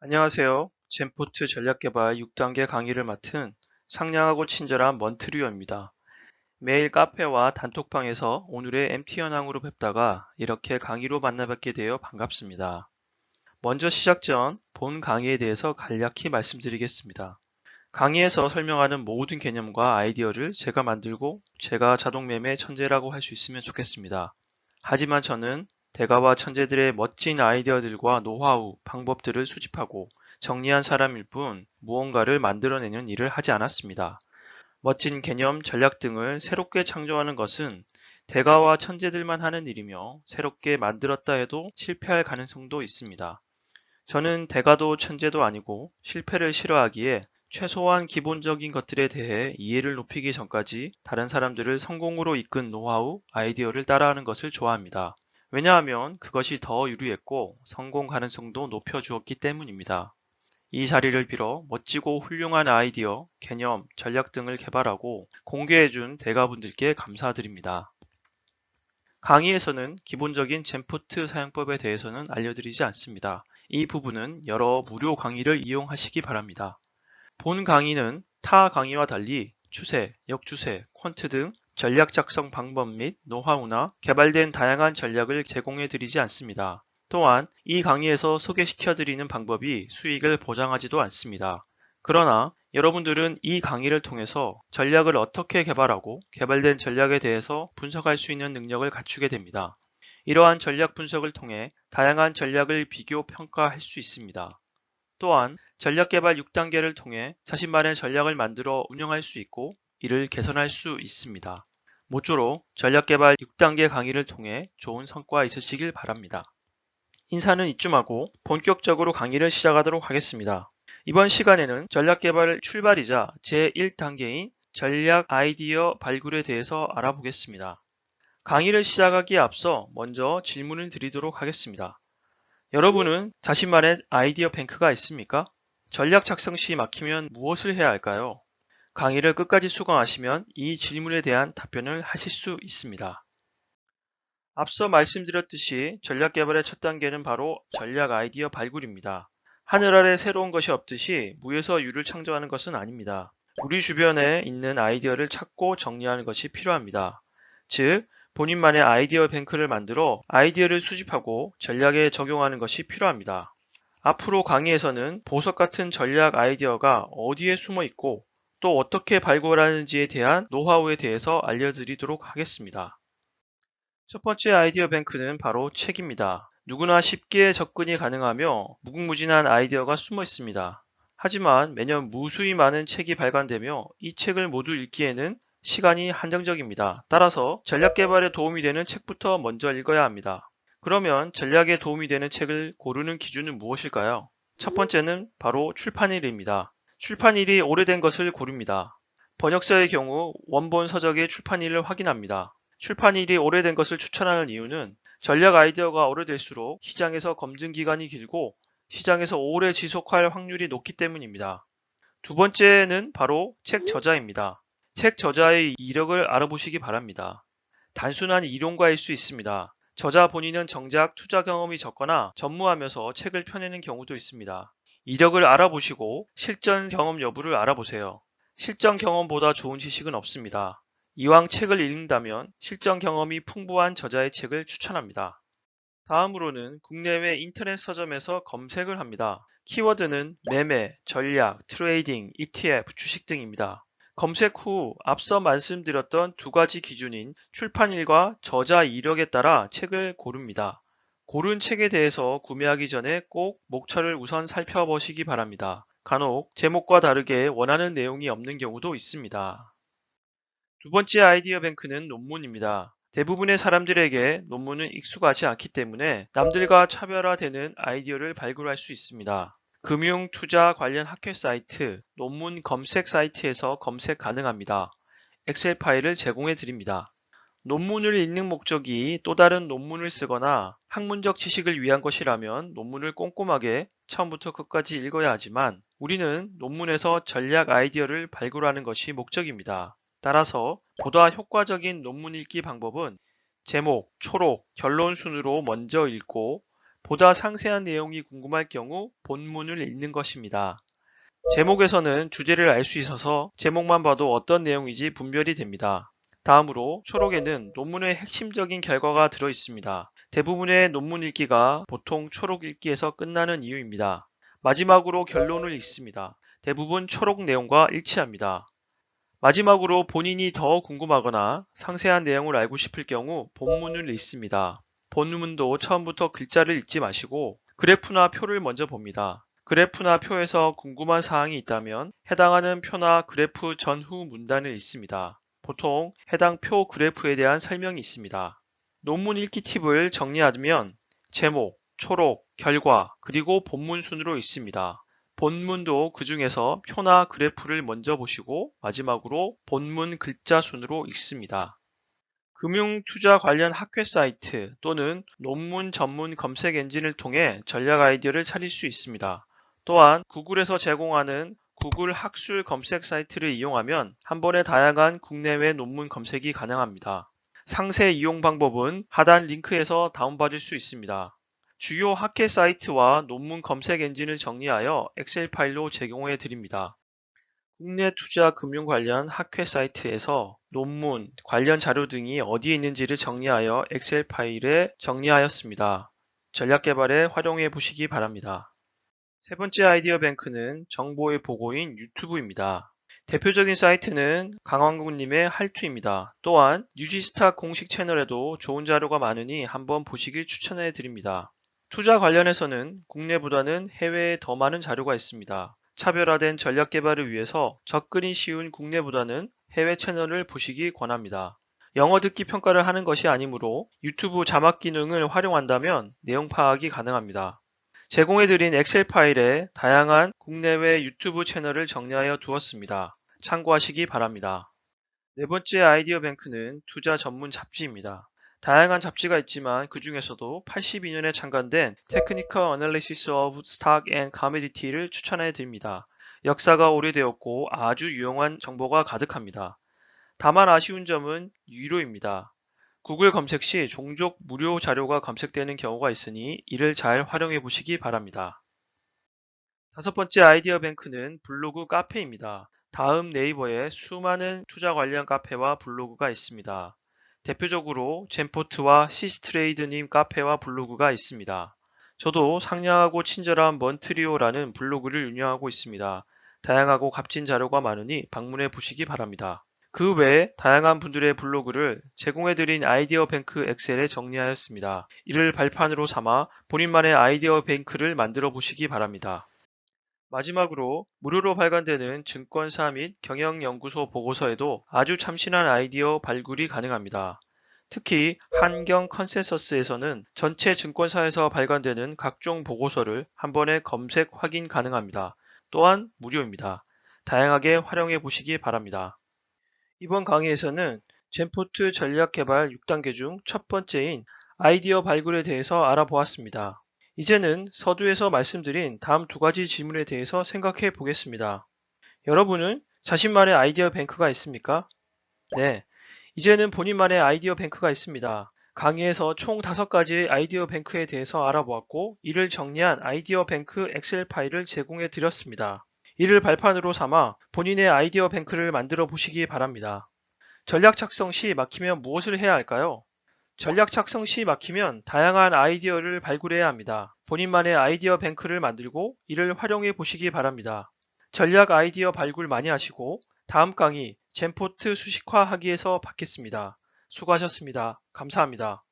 안녕하세요. 젠포트 전략개발 6단계 강의를 맡은 상냥하고 친절한 먼트리오입니다. 매일 카페와 단톡방에서 오늘의 MT 현황으로 뵙다가 이렇게 강의로 만나뵙게 되어 반갑습니다. 먼저 시작 전 본 강의에 대해서 간략히 말씀드리겠습니다. 강의에서 설명하는 모든 개념과 아이디어를 제가 만들고 제가 자동매매 천재라고 할 수 있으면 좋겠습니다. 하지만 저는 대가와 천재들의 멋진 아이디어들과 노하우, 방법들을 수집하고 정리한 사람일 뿐 무언가를 만들어내는 일을 하지 않았습니다. 멋진 개념, 전략 등을 새롭게 창조하는 것은 대가와 천재들만 하는 일이며 새롭게 만들었다 해도 실패할 가능성도 있습니다. 저는 대가도 천재도 아니고 실패를 싫어하기에 최소한 기본적인 것들에 대해 이해를 높이기 전까지 다른 사람들을 성공으로 이끈 노하우, 아이디어를 따라하는 것을 좋아합니다. 왜냐하면 그것이 더 유리했고 성공 가능성도 높여주었기 때문입니다. 이 자리를 빌어 멋지고 훌륭한 아이디어, 개념, 전략 등을 개발하고 공개해준 대가분들께 감사드립니다. 강의에서는 기본적인 젠포트 사용법에 대해서는 알려드리지 않습니다. 이 부분은 여러 무료 강의를 이용하시기 바랍니다. 본 강의는 타 강의와 달리 추세, 역추세, 퀀트 등 전략 작성 방법 및 노하우나 개발된 다양한 전략을 제공해 드리지 않습니다. 또한 이 강의에서 소개시켜 드리는 방법이 수익을 보장하지도 않습니다. 그러나 여러분들은 이 강의를 통해서 전략을 어떻게 개발하고 개발된 전략에 대해서 분석할 수 있는 능력을 갖추게 됩니다. 이러한 전략 분석을 통해 다양한 전략을 비교 평가할 수 있습니다. 또한 전략 개발 6단계를 통해 자신만의 전략을 만들어 운영할 수 있고 이를 개선할 수 있습니다. 모쪼록 전략 개발 6단계 강의를 통해 좋은 성과 있으시길 바랍니다. 인사는 이쯤 하고 본격적으로 강의를 시작하도록 하겠습니다. 이번 시간에는 전략 개발 출발이자 제1단계인 전략 아이디어 발굴에 대해서 알아보겠습니다. 강의를 시작하기에 앞서 먼저 질문을 드리도록 하겠습니다. 여러분은 자신만의 아이디어 뱅크가 있습니까? 전략 작성 시 막히면 무엇을 해야 할까요? 강의를 끝까지 수강하시면 이 질문에 대한 답변을 하실 수 있습니다. 앞서 말씀드렸듯이 전략 개발의 첫 단계는 바로 전략 아이디어 발굴입니다. 하늘 아래 새로운 것이 없듯이 무에서 유를 창조하는 것은 아닙니다. 우리 주변에 있는 아이디어를 찾고 정리하는 것이 필요합니다. 즉, 본인만의 아이디어 뱅크를 만들어 아이디어를 수집하고 전략에 적용하는 것이 필요합니다. 앞으로 강의에서는 보석 같은 전략 아이디어가 어디에 숨어 있고 또 어떻게 발굴하는지에 대한 노하우에 대해서 알려드리도록 하겠습니다. 첫 번째 아이디어 뱅크는 바로 책입니다. 누구나 쉽게 접근이 가능하며 무궁무진한 아이디어가 숨어 있습니다. 하지만 매년 무수히 많은 책이 발간되며 이 책을 모두 읽기에는 시간이 한정적입니다. 따라서 전략 개발에 도움이 되는 책부터 먼저 읽어야 합니다. 그러면 전략에 도움이 되는 책을 고르는 기준은 무엇일까요? 첫 번째는 바로 출판일입니다. 출판일이 오래된 것을 고릅니다. 번역서의 경우 원본 서적의 출판일을 확인합니다. 출판일이 오래된 것을 추천하는 이유는 전략 아이디어가 오래될수록 시장에서 검증 기간이 길고 시장에서 오래 지속할 확률이 높기 때문입니다. 두 번째는 바로 책 저자입니다. 책 저자의 이력을 알아보시기 바랍니다. 단순한 이론가일 수 있습니다. 저자 본인은 정작 투자 경험이 적거나 전무하면서 책을 펴내는 경우도 있습니다. 이력을 알아보시고 실전 경험 여부를 알아보세요. 실전 경험보다 좋은 지식은 없습니다. 이왕 책을 읽는다면 실전 경험이 풍부한 저자의 책을 추천합니다. 다음으로는 국내외 인터넷 서점에서 검색을 합니다. 키워드는 매매, 전략, 트레이딩, ETF, 주식 등입니다. 검색 후 앞서 말씀드렸던 두 가지 기준인 출판일과 저자 이력에 따라 책을 고릅니다. 고른 책에 대해서 구매하기 전에 꼭 목차를 우선 살펴보시기 바랍니다. 간혹 제목과 다르게 원하는 내용이 없는 경우도 있습니다. 두 번째 아이디어 뱅크는 논문입니다. 대부분의 사람들에게 논문은 익숙하지 않기 때문에 남들과 차별화되는 아이디어를 발굴할 수 있습니다. 금융, 투자 관련 학회 사이트, 논문 검색 사이트에서 검색 가능합니다. 엑셀 파일을 제공해 드립니다. 논문을 읽는 목적이 또 다른 논문을 쓰거나 학문적 지식을 위한 것이라면 논문을 꼼꼼하게 처음부터 끝까지 읽어야 하지만 우리는 논문에서 전략 아이디어를 발굴하는 것이 목적입니다. 따라서 보다 효과적인 논문 읽기 방법은 제목, 초록, 결론 순으로 먼저 읽고 보다 상세한 내용이 궁금할 경우 본문을 읽는 것입니다. 제목에서는 주제를 알 수 있어서 제목만 봐도 어떤 내용인지 분별이 됩니다. 다음으로 초록에는 논문의 핵심적인 결과가 들어 있습니다. 대부분의 논문 읽기가 보통 초록 읽기에서 끝나는 이유입니다. 마지막으로 결론을 읽습니다. 대부분 초록 내용과 일치합니다. 마지막으로 본인이 더 궁금하거나 상세한 내용을 알고 싶을 경우 본문을 읽습니다. 본문도 처음부터 글자를 읽지 마시고 그래프나 표를 먼저 봅니다. 그래프나 표에서 궁금한 사항이 있다면 해당하는 표나 그래프 전후 문단을 읽습니다. 보통 해당 표 그래프에 대한 설명이 있습니다. 논문 읽기 팁을 정리하면 제목, 초록, 결과, 그리고 본문 순으로 있습니다. 본문도 그 중에서 표나 그래프를 먼저 보시고 마지막으로 본문 글자 순으로 읽습니다. 금융투자 관련 학회 사이트 또는 논문 전문 검색 엔진을 통해 전략 아이디어를 찾을 수 있습니다. 또한 구글에서 제공하는 구글 학술 검색 사이트를 이용하면 한 번에 다양한 국내외 논문 검색이 가능합니다. 상세 이용 방법은 하단 링크에서 다운받을 수 있습니다. 주요 학회 사이트와 논문 검색 엔진을 정리하여 엑셀 파일로 제공해 드립니다. 국내 투자 금융 관련 학회 사이트에서 논문, 관련 자료 등이 어디에 있는지를 정리하여 엑셀 파일에 정리하였습니다. 전략 개발에 활용해 보시기 바랍니다. 세 번째 아이디어 뱅크는 정보의 보고인 유튜브입니다. 대표적인 사이트는 강왕국님의 할투입니다. 또한 뉴지스타 공식 채널에도 좋은 자료가 많으니 한번 보시길 추천해 드립니다. 투자 관련해서는 국내보다는 해외에 더 많은 자료가 있습니다. 차별화된 전략 개발을 위해서 접근이 쉬운 국내보다는 해외 채널을 보시기 권합니다. 영어 듣기 평가를 하는 것이 아니므로 유튜브 자막 기능을 활용한다면 내용 파악이 가능합니다. 제공해드린 엑셀 파일에 다양한 국내외 유튜브 채널을 정리하여 두었습니다. 참고하시기 바랍니다. 네 번째 아이디어 뱅크는 투자 전문 잡지입니다. 다양한 잡지가 있지만 그 중에서도 82년에 창간된 Technical Analysis of Stock and Commodity를 추천해 드립니다. 역사가 오래되었고 아주 유용한 정보가 가득합니다. 다만 아쉬운 점은 유료입니다. 구글 검색 시 종종 무료 자료가 검색되는 경우가 있으니 이를 잘 활용해 보시기 바랍니다. 다섯 번째 아이디어 뱅크는 블로그 카페입니다. 다음 네이버에 수많은 투자 관련 카페와 블로그가 있습니다. 대표적으로 젠포트와 시스트레이드님 카페와 블로그가 있습니다. 저도 상냥하고 친절한 먼트리오라는 블로그를 운영하고 있습니다. 다양하고 값진 자료가 많으니 방문해 보시기 바랍니다. 그 외에 다양한 분들의 블로그를 제공해드린 아이디어 뱅크 엑셀에 정리하였습니다. 이를 발판으로 삼아 본인만의 아이디어 뱅크를 만들어 보시기 바랍니다. 마지막으로 무료로 발간되는 증권사 및 경영연구소 보고서에도 아주 참신한 아이디어 발굴이 가능합니다. 특히 한경 컨센서스에서는 전체 증권사에서 발간되는 각종 보고서를 한 번에 검색 확인 가능합니다. 또한 무료입니다. 다양하게 활용해 보시기 바랍니다. 이번 강의에서는 젠포트 전략 개발 6단계 중 첫 번째인 아이디어 발굴에 대해서 알아보았습니다. 이제는 서두에서 말씀드린 다음 두 가지 질문에 대해서 생각해 보겠습니다. 여러분은 자신만의 아이디어 뱅크가 있습니까? 네. 이제는 본인만의 아이디어 뱅크가 있습니다. 강의에서 총 다섯 가지의 아이디어 뱅크에 대해서 알아보았고 이를 정리한 아이디어 뱅크 엑셀 파일을 제공해 드렸습니다. 이를 발판으로 삼아 본인의 아이디어 뱅크를 만들어 보시기 바랍니다. 전략 작성 시 막히면 무엇을 해야 할까요? 전략 작성 시 막히면 다양한 아이디어를 발굴해야 합니다. 본인만의 아이디어 뱅크를 만들고 이를 활용해 보시기 바랍니다. 전략 아이디어 발굴 많이 하시고 다음 강의 젠포트 수식화 하기에서 받겠습니다. 수고하셨습니다. 감사합니다.